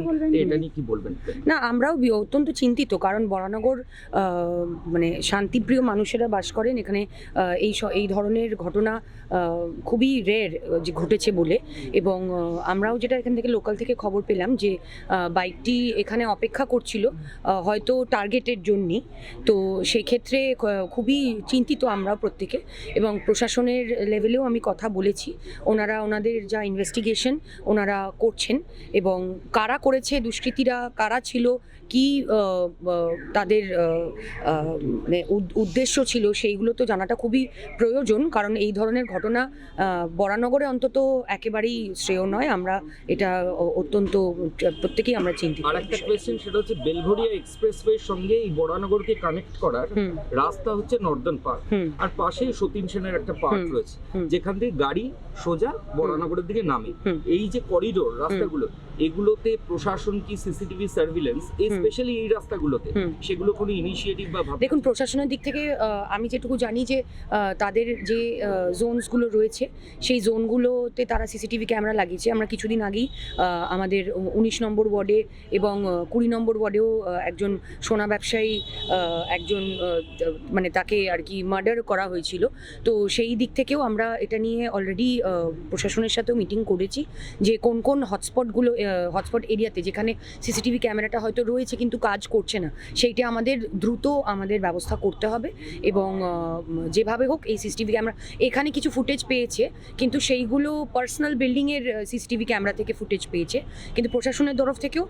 স্বাভাবিক এটা নিয়ে কি বলবেন? না আমরাও অত্যন্ত চিন্তিত কারণ বরানগর মানে শান্তিপ্রিয় মানুষেরা বাস করেন। এখানে এই এই ধরনের ঘটনা খুবই রের যে ঘটেছে বলে। এবং আমরাও যেটা এখান থেকে লোকাল থেকে খবর পেলাম যে বাইকটি এখানে অপেক্ষা করছিল হয়তো টার্গেটের জন্যই তো সেক্ষেত্রে খুবই চিন্তিত আমরা প্রত্যেকে। এবং প্রশাসনের লেভেলেও আমি কথা বলেছি। ওনারা ওনাদের যা ইনভেস্টিগেশন ওনারা করছেন। এবং কারা করেছে দুষ্কৃতীরা কারা ছিল কি তাদের মানে উদ- উদ্দেশ্য ছিল সেইগুলো তো জানাটা খুবই প্রয়োজন। কারণ এই ধরনের ঘটনা বরানগরে অন্তত একেবারেই শ্রেয় নয়। আমরা এটা অত্যন্ত প্রত্যেকেই আমরা চিন্তিত আর একটা কোয়েশ্চেন সেটা হচ্ছে বেলঘরিয়া এক্সপ্রেসওয়ের সঙ্গে এই বড়ানগরকে কানেক্ট করার রাস্তা হচ্ছে নর্দার্ন পার্ক আর পাশেই সতীন সেনের একটা পার্ক রয়েছে। যেখান থেকে গাড়ি সোজা বড়ানগরের দিকে নামে। এই যে করিডোর রাস্তাগুলো এগুলোতে প্রশাসন কি সিসিটিভি সার্ভিলেন্স স্পেশালি এই রাস্তাগুলোতে সেগুলো কোনো ইনিশিয়েটিভ বা দেখুন প্রশাসনের দিক থেকে আমি যেটুকু জানি যে তাদের যে জোনসগুলো রয়েছে সেই জোনগুলোতে তারা সিসিটিভি ক্যামেরা লাগিয়েছে। আমরা কিছুদিন আগেই আমাদের উনিশ নম্বর ওয়ার্ডে এবং কুড়ি নম্বর ওয়ার্ডেও একজন সোনা ব্যবসায়ী একজন মানে তাকে আর কি মার্ডার করা হয়েছিল। তো সেই দিক থেকেও আমরা এটা নিয়ে অলরেডি প্রশাসনের সাথেও মিটিং করেছি যে কোন কোন হটস্পটগুলো হটস্পট এরিয়াতে যেখানে সিসিটিভি ক্যামেরাটা হয়তো রয়েছে কিন্তু কাজ করছে না সেইটা আমাদের দ্রুত আমাদের ব্যবস্থা করতে হবে এবং যেভাবে হোক এই সিসিটিভি ক্যামেরা এখানে কিছু ফুটেজ পেয়েছে কিন্তু সেইগুলো পার্সোনাল বিল্ডিংয়ের সিসিটিভি ক্যামেরা থেকে ফুটেজ পেয়েছে কিন্তু প্রশাসনের তরফ থেকেও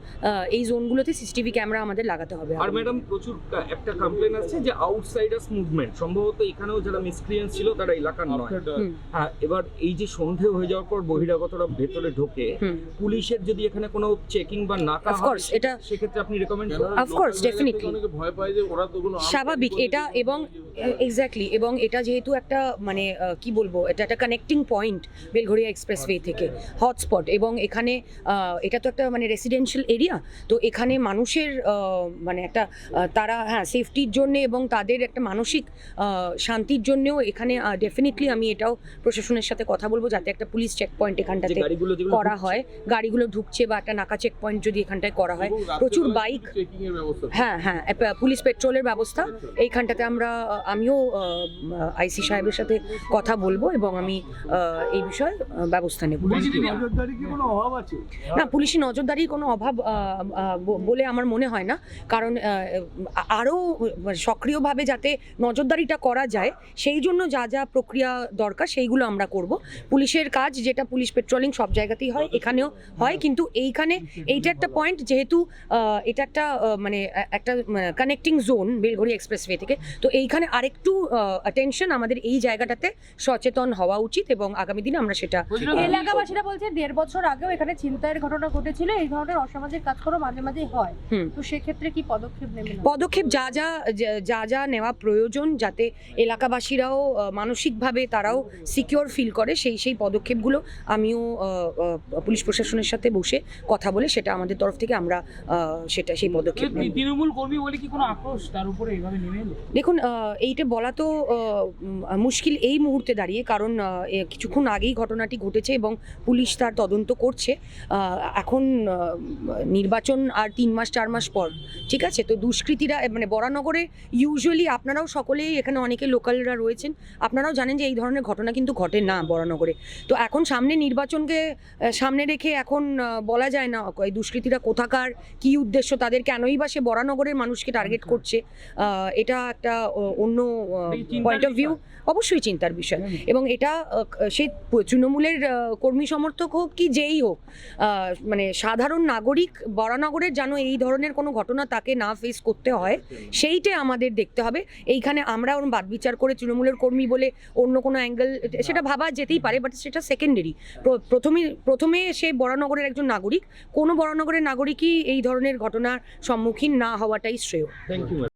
এই জোনগুলোতে সিসিটিভি ক্যামেরা আমাদের লাগাতে হবে। আর ম্যাডাম প্রচুর একটা কমপ্লেন আসছে যে আউটসাইডার্স মুভমেন্ট সম্ভবত এখানেও যারা মিসক্রিয়েন্স ছিল তারা এলাকার নয়। হ্যাঁ এবার এই যে সন্ধে হয়ে যাওয়ার পর বহিরাগতরা ভেতরে ঢোকে পুলিশের যদি এখানে কোনো চেকিং বা নাকা course, এটা- সেক্ষেত্রে আপনি রেকমেন্ড definitely. অনেকে ভয় পায় যে ওরা তো কোনো স্বাভাবিক এটা এবং এক্স্যাক্টলি এবং এটা যেহেতু একটা মানে আহ, কি বলব এটা একটা কানেক্টিং পয়েন্ট বেলঘরিয়া এক্সপ্রেসওয়ে থেকে হটস্পট এবং এখানে এটা তো একটা মানে রেসিডেন্সিয়াল এরিয়া তো এখানে মানুষের মানে একটা তারা হ্যাঁ সেফটির জন্য এবং তাদের একটা মানসিক আহ, শান্তির জন্যও এখানে ডেফিনেটলি আমি এটাও প্রশাসনের সাথে কথা বলব যাতে একটা পুলিশ চেক পয়েন্ট এখানটাতে করা হয় গাড়িগুলো ঢুকছে বা একটা নাকা চেক পয়েন্ট যদি এখানটায় করা হয়। প্রচুর বাইক। হ্যাঁ হ্যাঁ পুলিশ পেট্রোলের ব্যবস্থা। এইখানটাতে আমরা আমিও আইসি সাহেবের সাথে কথা বলব এবং আমি এই বিষয়ে ব্যবস্থা নেব। নজরদারি কি কোনো অভাব আছে? না পুলিশি নজরদারির কোনো অভাব বলে আমার মনে হয় না। কারণ আরও সক্রিয়ভাবে যাতে নজরদারিটা করা যায় সেই জন্য যা যা প্রক্রিয়া দরকার সেইগুলো আমরা করব। পুলিশের কাজ যেটা পুলিশ পেট্রোলিং সব জায়গাতেই হয় এখানেও হয় কিন্তু এইখানে এইটা একটা পয়েন্ট যেহেতু আহ, এটা একটা আহ, মানে একটা কানেক্টিং জোন বেলঘড়ি এক্সপ্রেসওয়ে থেকে। তো এইখানে আরেকটু অ্যাটেনশন আমাদের এই জায়গাটাতে সচেতন হওয়া উচিত এবং আগামী দিনে আমরা সেটা এলাকাবাসীরা বলছে দেড় বছর আগেও এখানে ছিনতাইয়ের ঘটনা ঘটেছিল এই ধরনের অসামাজিক কাজকর্ম মাঝে মাঝে হয়। হুম। তো সেক্ষেত্রে কি পদক্ষেপ নেবেন পদক্ষেপ যা যা যা যা নেওয়া প্রয়োজন যাতে এলাকাবাসীরাও মানসিকভাবে তারাও সিকিওর ফিল করে সেই সেই পদক্ষেপগুলো আমিও পুলিশ প্রশাসনের সাথে বসে কথা বলে সেটা আমাদের তরফ থেকে আমরা সেটা সেই পদক্ষেপ তৃণমূল কর্মী বলে কি কোনো আক্রোশ তার উপরে এইভাবে নেমে এলো? দেখুন এইটা বলা তো মুশকিল এই মুহূর্তে দাঁড়িয়ে কারণ কিছুক্ষণ আগেই ঘটনাটি ঘটেছে এবং পুলিশ তার তদন্ত করছে। এখন নির্বাচন আর তিন মাস চার মাস পর ঠিক আছে? তো দুষ্কৃতীরা মানে বরানগরে ইউজুয়ালি আপনারাও সকলেই এখানে অনেকে লোকালরা রয়েছেন আপনারাও জানেন যে এই ধরনের ঘটনা কিন্তু ঘটে না বরানগরে। তো এখন সামনে নির্বাচনকে সামনে রেখে এখন বলা যায় না এই দুষ্কৃতীরা কোথাকার কি উদ্দেশ্য তাদের কেনই বা সে বরানগরের মানুষকে টার্গেট করছে এটা একটা অন্য পয়েন্ট অফ ভিউ অবশ্যই চিন্তার বিষয়। এবং এটা আহ, সে তৃণমূলের কর্মী সমর্থক হোক কি যেই হোক মানে সাধারণ নাগরিক বরানগরের যেন এই ধরনের কোনো ঘটনা তাকে না ফেস করতে হয় সেইটাই আমাদের দেখতে হবে। এইখানে আমরা ওরম বাদ বিচার করে তৃণমূলের কর্মী বলে অন্য কোনো অ্যাঙ্গেল সেটা ভাবা যেতেই পারে বাট সেটা সেকেন্ডারি প্রথমে প্রথমে সে বরানগরের একজন নাগরিক কোনো বড়নগরের নাগরিকই এই ধরনের ঘটনার সম্মুখীন না হওয়াটাই শ্রেয়। Thank you